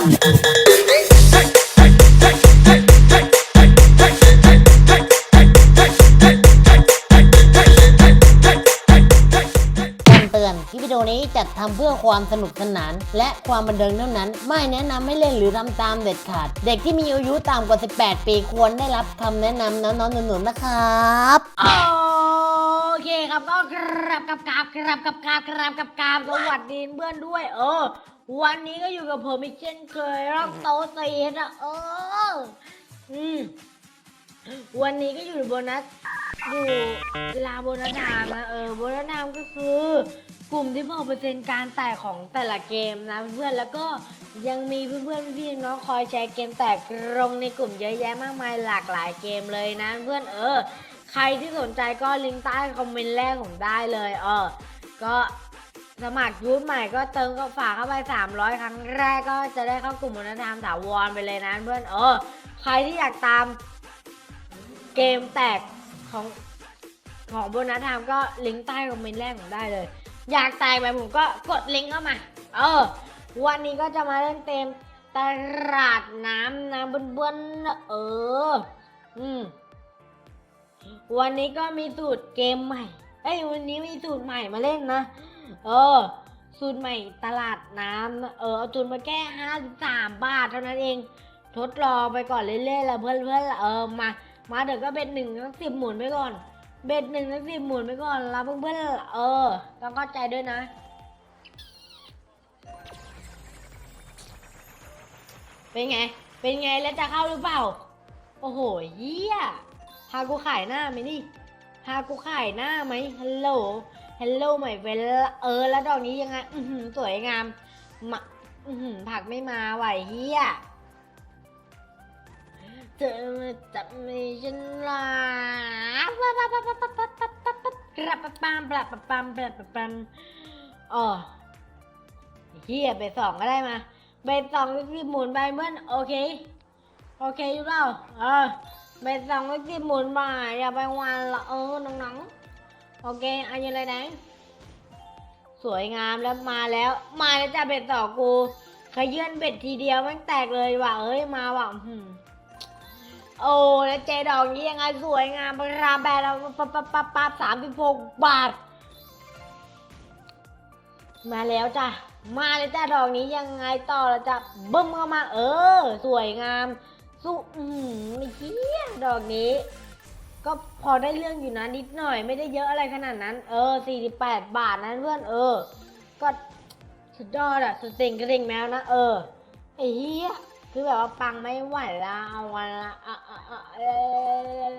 เตือนคลิปวิดีโอนี้จัดทำเพื่อความสนุกสนาน และความบันเทิงเท่านั้น ไม่แนะนำให้เล่นหรือทำตามเด็ดขาด เด็กที่มีอายุต่ำกว่า 18 ปีควรได้รับคำแนะนำน้องๆหนูๆนะครับ โอเคครับก็กราบกับกราบกราบกับกราบกราบกับกราบสวัสดีเพื่อนด้วย เออ วันนี้ก็อยู่กับผมอีกเช่นเคยรักโตเสีนะเอออืมวันนี้ก็อยู่โบนัสอยู่เวลาโบนัสไทม์นะเออโบนัสไทม์ก็คือกลุ่มที่บอกเปอร์เซ็นต์การแตกของแต่ละเกมนะเพื่อนแล้วก็ยังมีเพื่อนๆพี่น้องคอยแชร์เกมแตกลงในกลุ่มเยอะแยะมากมายหลากหลายเกมเลยนะ เพื่อนเออ ใครที่สนใจก็ลิงก์ใต้คอมเมนต์แรกผมได้เลย เออ ก็ สมัครยูทใหม่ก็เติมก็ฝากเข้าไป 300 ครั้งแรกก็จะได้เข้ากลุ่มวัฒนธรรมถาวรไปเลยนะเพื่อนเออ ใครที่อยากตามเกมแตกของของโบนัสไทม์ก็ลิงก์ใต้คอมเมนต์แรกผมได้เลย อยากแตกแบบผมก็กดลิงก์เข้ามา เออ วันนี้ก็จะมาเล่นเต็มตลาดน้ำนะเพื่อนๆเออ อืม วันนี้ก็มีสูตรเกมใหม่ เอ้ยวันนี้มีสูตรใหม่มาเล่นนะ เออ สูตรใหม่ตลาดน้ำเออเอาจุนมาแค่ห้าสิบสามบาทเท่านั้นเอง ทดลองไปก่อนเรื่อยๆแล้วเพื่อนๆเออมา มาเดี๋ยวก็เบ็ดหนึ่งทั้งสิบหมุนไปก่อน เบ็ดหนึ่งทั้งสิบหมุนไปก่อนแล้วเพื่อนๆเออต้องเข้าใจด้วยนะเป็นไง เป็นไงแล้วจะเข้าหรือเปล่า โอ้โหเฮียพากูขายหน้าไหมนี่ พากูขายหน้าไหมฮัลโหล ฮลโลใหม่เวลเออ แล้วดอกนี้ยังไง อือหือสวยงามมาอือหือผักไม่มาไหวเฮียเจอมาจับมือฉันลาปะปะปะปะปะปะปะปะปะกระปะปามปะปะปามปะปะปามอ๋อเฮียไปสองก็ได้มาเบสองสิบหมุนไปเพื่อนโอเค โอเคอยู่เปล่าเออเบสสองสิบหมุนไปอย่าไปวันละเออน้องๆ โอเคอาอย่างไรนะ สวยงามแล้วมาแล้ว มาแล้วจ้าเบ็ดสอกูขยื่นเบ็ดทีเดียวมันแตกเลยว่ะเอ้ยมาว่ะหืมโอ้แล้วเจดอกนี้ยังไงสวยงามราแบนเราปั๊บปั๊บปั๊บปั๊บสามสิบหกบาท มาแล้วจ้ะมาเลยจ้ะดอกนี้ยังไงต่อละจ้ะบิ้มเข้ามา เออ สวยงามสุอืมไอ้เฮียดอกนี้ ก็พอได้เรื่องอยู่นะนิดหน่อยไม่ได้เยอะอะไรขนาดนั้น เออ 48 บาทนะเพื่อนเออ ก็สุดยอดอะสุดเต็งกระดิ่งแมวนะเออไอ้เฮียคือแบบว่าปังไม่ไหวละเอาวันละอะอะอะเออ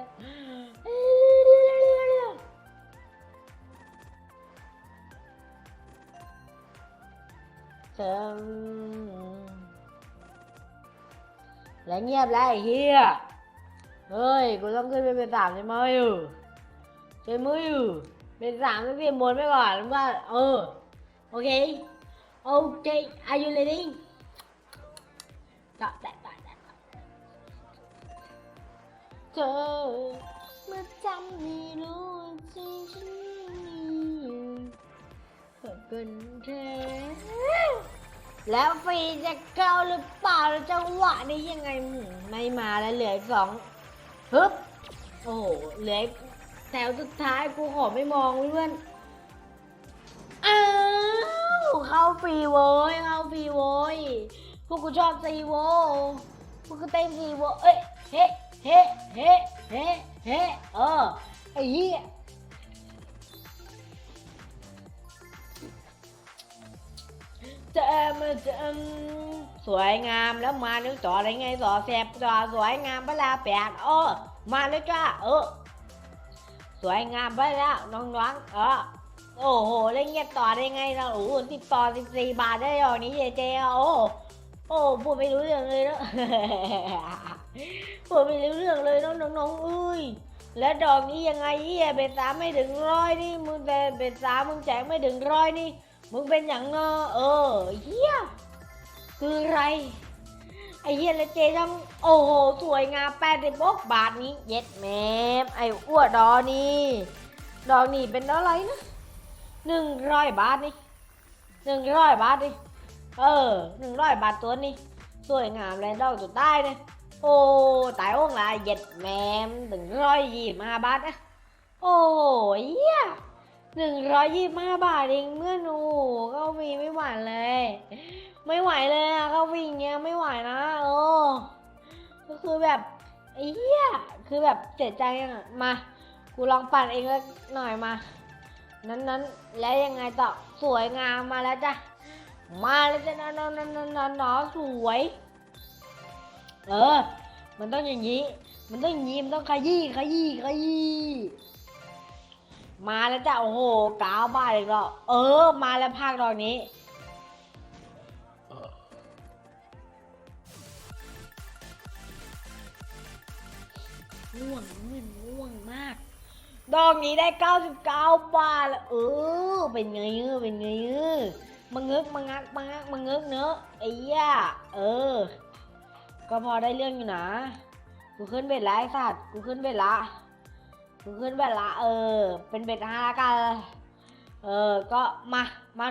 เติมแล้วเงียบแล้วไอ้เฮีย เฮ้ย กูต้องขึ้นไปเป็นสามใช่ไหมอยู่ใช่ไหมอยู่เป็นสามต้องเตรียมบนไปก่อนแล้วว่าเออ โอเค โอเค are you ready ก็ได้ได้ได้ได้เธอเมื่อจำให้รู้จริงฉันมีอยู่เธอเป็นแค่แล้วฟรีจะเข้าหรือเปล่าแล้วจังหวะนี้ยังไงไม่มาแล้วเหลืออีกสอง ฮึบโอ้เหลืออีกแถวสุดท้ายกูขอไม่มองเพื่อนอ้าวเข้าฟรีโว้ยเข้าฟรีโว้ยพวกกูชอบซีโวพวกกูเต้นซีโวเอ้ยเฮ้เฮ้เฮ้เฮ้เฮ้เออไอ้เหี้ยจอมาจอสวยงามแล้วมานึกต่ออะไรไงต่อแสบต่อสวยงามเวลาแปดโอ้ มาเลยจ้าเออ สวยงามไปแล้วน้องๆเออโอ้โหเล่นเงียบต่อได้ไงเราโอ้โหสิบต่อสิบสี่บาทได้หรอนี้เจเจโอ้โอ้พูดไม่รู้เรื่องเลยเนาะพูดไม่รู้เรื่องเลยเนาะน้องๆเอ้ยและดอกนี้ยังไงเฮียเบ็ดสามไม่ถึงร้อยนี่มึงแต่เบ็ดสามมึงแจกไม่ถึงร้อยนี่มึงเป็นอย่างเงอเออเฮียคืออะไร ไอเฮียและเจต้องโอ้โห สวยงามแปดสิบกบาทนี้เย็ดแมมไออ้วดอนี่ดอกนี่เป็นอะไรนะหนึ่งร้อยบาทนี่หนึ่งร้อยบาทนี่เออหนึ่งร้อยบาทตัวนี่สวยงามเลยดอกสุดใต้เนี่ยโอ้ตายโอ่งละเย็ดแมมถึงร้อยยี่มาบาทนะโอ้ยเหี้ยหนึ่งร้อยยี่ห้าบาทเองเมื่อนูก็มีไม่หวานเลย ไม่ไหวเลยอะเขาวิ่งเงี้ยไม่ไหวนะโอ้ก็คือแบบไอ้เหี้ยคือแบบเสียใจอะมา กูลองปั่นเองแล้วหน่อยมา นั้นนั้นๆแล้วยังไงต่อสวยงามมาแล้วจ้ะมาแล้วจ้ะนอนนอนนอนนอนนอนสวย เออ มันต้องอย่างนี้ มันต้องอย่างนี้มันต้องขยี้ขยี้ขยี้มาแล้วจ้ะโอ้โหกาวบ้าเลยก็เออ มาแล้วภาคดอกนี้ ง่วงมึนง่วงมาก ดอกนี้ได้ 99 บาทแล้วเออ เป็นไงเออเป็นไงเออมังงึกมังงักมังงักมังงึกเนอะไอ้ย่าเออ ก็พอได้เรื่องอยู่นะ กูขึ้นเบ็ดละไอ้สัตว์ กูขึ้นเบ็ดละ กูขึ้นเบ็ดละ เออ เป็นเบ็ดห้าละกัน เออ ก็มามา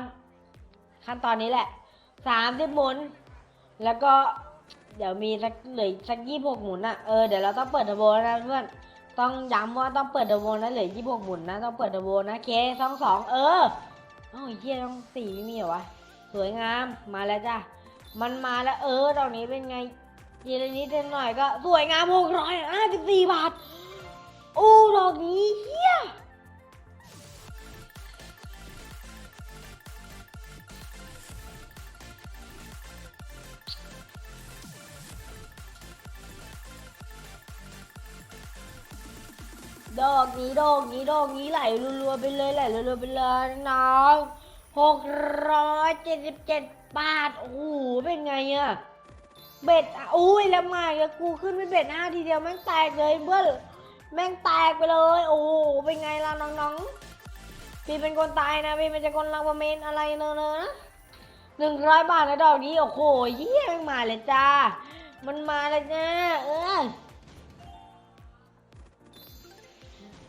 ขั้นตอนนี้แหละสามสิบหมุน แล้วก็ เดี๋ยวมีสักเหลือสักยี่หกหมุนอะเออเดี๋ยวเราต้องเปิดเทอร์โบนะเพื่อนต้องย้ำว่าต้องเปิดเทอร์โบนะเหลือยี่หกหมุนนะต้องเปิดเทอร์โบนะเคสองสองเออเอ้าไอ้เหี้ยต้องสี่ไม่มีเหรอวะสวยงามมาแล้วจ้ะมันมาแล้วเออดอกนี้เป็นไงทีละนิดทีละหน่อยก็สวยงามหกร้อยห้าสิบสี่บาทโอ้ดอกนี้เฮีย ดอกนี้ดอกนี้ดอกนี้ไหลรัวๆไปเลยไหลรัวๆไปเลยน้องหกร้อยเจ็ดสิบเจ็ดบาทโอ้โหเป็นไงอะเบ็ดอุ้ยแล้วมาอีกแล้วกูขึ้นไปเบ็ดห้าทีเดียวแม่งแตกเลยเพื่อนแม่งแตกไปเลย โอ้โหเป็นไงล่ะน้องๆพี่เป็นคนตายนะพี่ไม่ใช่คนรักประเมนอะไรเนอะนะหนึ่งร้อยบาทนะดอกนี้โอ้โหเยี่ยมมาเลยจ้า มันมาเลยจ้าเออ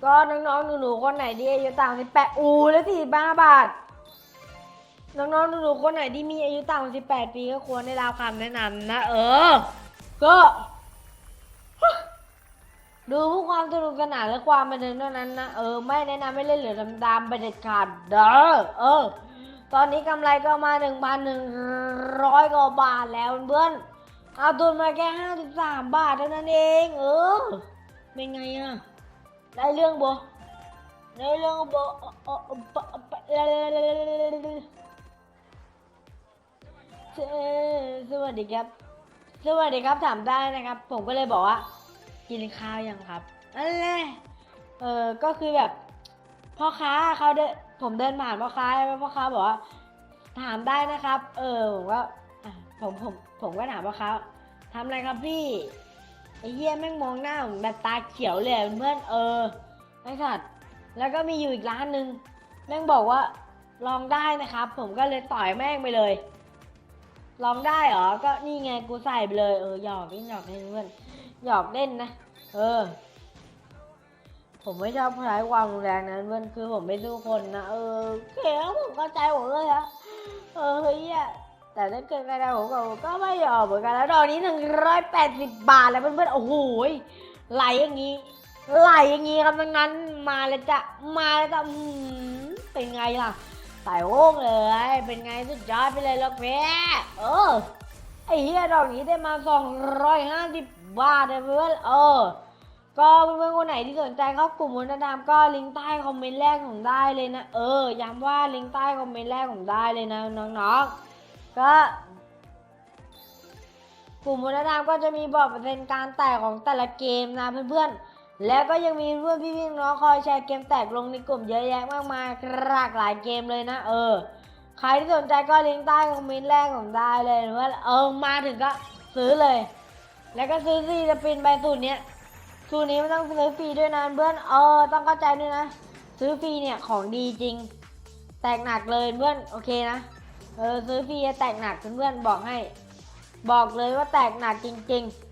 ก็น้องๆ หนูๆ คนไหนที่อายุต่ำสิบแปดอูแล้วสี่บ้าบาท น้องๆ หนูๆ คนไหนที่มีอายุต่ำกว่าสิบแปดปีก็ควรได้รับคำแนะนำนะ เออ ก็ ดูเพื่อความสนุกสนานและความบันเทิงเท่านั้นนะ เออ ไม่แนะนำให้เล่นหรือทำตามไปเด็ดขาดเด้อ เออ ตอนนี้กำไรก็มาหนึ่งพันหนึ่งร้อยกว่าบาทแล้วเพื่อนเอาทุนมาแค่ห้าสิบสามบาทเท่านั้นเอง เออ เป็นไงอะ ได้เรื่องโบได้เรื่องบเออเออเออเออเออสวัสดีครับ สวัสดีครับถามได้นะครับ ผมก็เลยบอกว่า กินข้าวยังครับอะไรเออก็คือแบบพ่อค้าเขาเดินผมเดินผ่านพ่อค้าแล้วพ่อค้าบอกว่าถามได้นะครับ เออผมก็อะผมผมผมก็ถามพ่อค้าทำอะไรครับพี่ ไอ้เหี้ยแม่งมองหน้าผมแบบตาเขียวเลยเพื่อนเออไอ้สัตว์แล้วก็มีอยู่อีกร้านหนึ่งแม่งบอกว่าลองได้นะครับ ผมก็เลยต่อยแม่งไปเลย ลองได้เหรอก็นี่ไงกูใส่ไปเลยเออหยอกเล่นหยอกเล่นเพื่อนหยอกเล่นนะเออ ผมไม่ชอบใช้ความรุนแรงนะเพื่อนคือผมไม่สู้คนนะเออเขียวผมเข้าใจผมเลยอะเออเฮ้ยอะ แต่ถ้าเกิดใครได้ผมก็ก็ไม่ยอมเหมือนกันแล้วดอกนี้หนึ่งร้อยแปดสิบบาทแล้วเพื่อนๆโอ้โหไหลอย่างงี้ไหลอย่างงี้ครับดังนั้นมาเลยจ้ะมาเลยจ้ะเป็นไงล่ะใส่โอ่งเลย เป็นไงสุดยอดไปเลยลูกแพ้เออไอ้เฮียดอกนี้ได้มาสองร้อยห้าสิบบาทเลยเพื่อนเออก็เพื่อนๆคนไหนที่สนใจเข้ากลุ่มวัฒนธรรมก็ลิงก์ใต้คอมเมนต์แรกของได้เลยนะ เออย้ำว่าลิงก์ใต้คอมเมนต์แรกของได้เลยนะน้องๆ ก็กลุ่มวัฒนธรรมก็จะมีบอกเปอร์เซ็นต์การแตกของแต่ละเกมนะเพื่อนๆ แล้วก็ยังมีเพื่อนพี่ๆน้องคอยแชร์เกมแตกลงในกลุ่มเยอะแยะมากมายหลากหลายเกมเลยนะ เออ ใครที่สนใจก็ลิงก์ใต้คอมเมนต์แรกของได้เลยเพื่อนเออมาถึงก็ซื้อเลย แล้วก็ซื้อซีจะปินใบสูตรเนี้ยสูตรนี้ไม่ต้องซื้อฟรีด้วยนะเพื่อนเออต้องเข้าใจด้วยนะ ซื้อฟรีเนี่ยของดีจริง แตกหนักเลยเพื่อนโอเคนะ เออซื้อฟรีจะแตกหนักเพื่อนๆบอกให้ บอกเลยว่าแตกหนักจริงๆ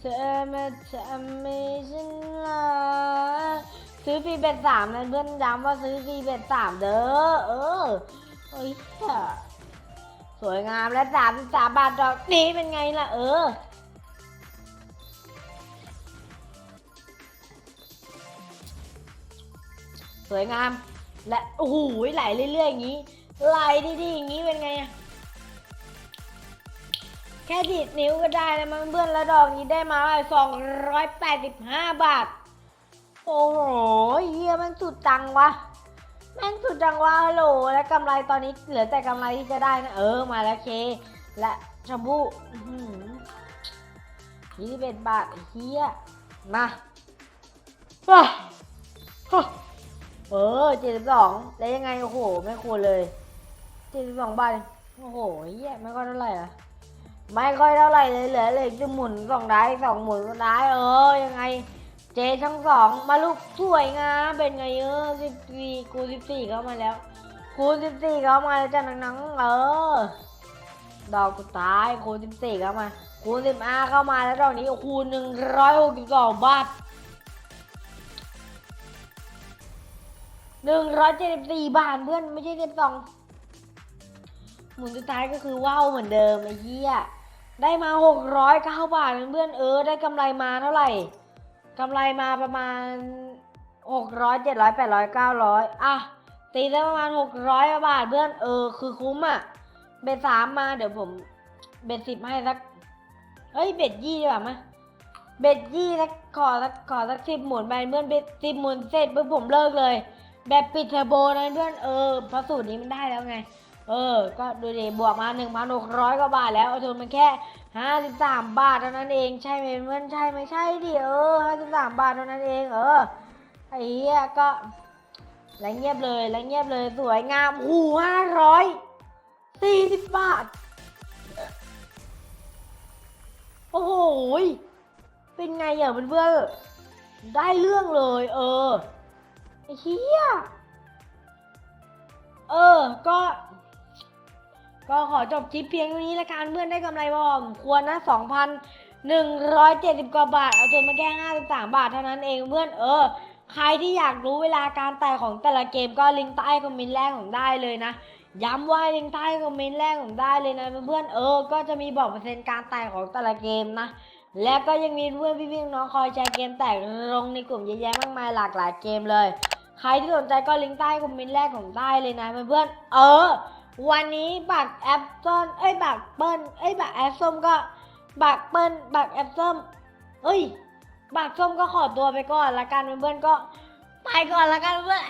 เธอมาทำให้ฉันลาซื้อฟรีเบ็ดสามนะเพื่อนย้ำว่าซื้อฟรีเบ็ดสามเด้อเออเฮ้ยเหี้ยสวยงามและสามสามบาทดอกนี้เป็นไงล่ะเออสวยงาม และโอ้โหไหลเรื่อยๆอย่างนี้ไหลดีๆอย่างนี้เป็นไงอะแค่ดีดนิ้วก็ได้แล้วมั้งเพื่อนล้วดอกนี้ได้มาสองร้อยแปดสิบห้าบาท โอ้โหเฮียมันสุดจังวะแม่งสุดจังวะฮัลโหลและกำไรตอนนี้เหลือแต่กำไรที่จะได้นะเออมาแล้วเค และชมพู่ยี่สิบเอ็ดบาทเฮียมาว้า เออเจ็ดสิบสองแล้วยังไงโอ้โห ไม่ควรเลยเจ็ดสิบสองบาทโอ้โหเฮียไม่ค่อยเท่าไหร่อะไม่ค่อยเท่าไหร่เลยเหลือเลยจะหมุนสองได้สองหมุนได้เออยังไง เจทั้งสองมาลูกสวยงามเป็นไงเออสิบสี่คูสิบสี่เข้ามาแล้ว คูสิบสี่เข้ามาแล้วจ้ะนังๆเออดอกสุดท้ายคูณสิบสี่เข้ามา คูณสิบห้าเข้ามาแล้วดอกนี้คูณหนึ่งร้อยหกสิบสองบาท หนึ่งร้อยเจ็ดสิบสี่บาทเพื่อนไม่ใช่สิบสองหมุนสุดท้ายก็คือว่าวเหมือนเดิมไอ้เหี้ยได้มาหกร้อยเก้าบาทเพื่อนเออได้กำไรมาเท่าไหร่กำไรมาประมาณหกร้อยเจ็ดร้อยแปดร้อยเก้าร้อยอะตีได้ประมาณหกร้อยบาทเพื่อนเออคือคุ้มอะเบ็ดสามมาเดี๋ยวผมเบ็ดสิบให้สักเฮ้ยเบ็ดยี่ดีกว่ามั้ยเบ็ดยี่สักขอสักขอสักสิบหมุนไปเพื่อนเบ็ดสิบหมุนเสร็จปุ๊บผมเลิกเลย แบบปิดเทอร์โบนะเพื่อนเออเพราะสูตรนี้มันได้แล้วไง เออ ก็ดูดิบวกมาหนึ่งพันหกร้อยกว่าบาทแล้วเอาทุนมันแค่ห้าสิบสามบาทเท่านั้นเองใช่ไหมเพื่อนใช่ไหมใช่ดิเออห้าสิบสามบาทเท่านั้นเอง เออไอ้เหี้ยก็แล้วเงียบเลยแล้วเงียบเลยสวยงามหูห้าร้อยสี่สิบบาท โอ้โห เป็นไงอะเพื่อนๆได้เรื่องเลย เออ ไอ้เหี้ยเออ ก็ ก็ขอจบคลิปเพียงเท่านี้ละกันเพื่อนได้กำไรพอสมควรนะสองพันหนึ่งร้อยเจ็ดสิบกว่าบาท เอาตัวมาแค่ห้าสิบสามบาทเท่านั้นเองเพื่อนเออ ใครที่อยากรู้เวลาการแตกของแต่ละเกมก็ลิงก์ใต้คอมเมนต์แรกของได้เลยนะย้ำว่าลิงก์ใต้คอมเมนต์แรกของได้เลยนะเพื่อนเออ ก็จะมีบอกเปอร์เซ็นต์การแตกของแต่ละเกมนะ และก็ยังมีเพื่อนพี่ๆน้องคอยแชร์เกมแตกลงในกลุ่มเยอะแยะมากมายหลากหลายเกมเลย ใครที่สนใจก็ลิงก์ใต้คอมเมนต์แรกของใต้เลยนะเพื่อนๆเออ วันนี้บักแอปส้ลเอ้ยบักเปิ้ลเอ้ยบักแอปส้มก็บักเปิ้ลบักแอปส้มเอ้ยบักส้มก็ขอตัวไปก่อนละกันเพื่อนก็ไปก่อนละกันเพื่อน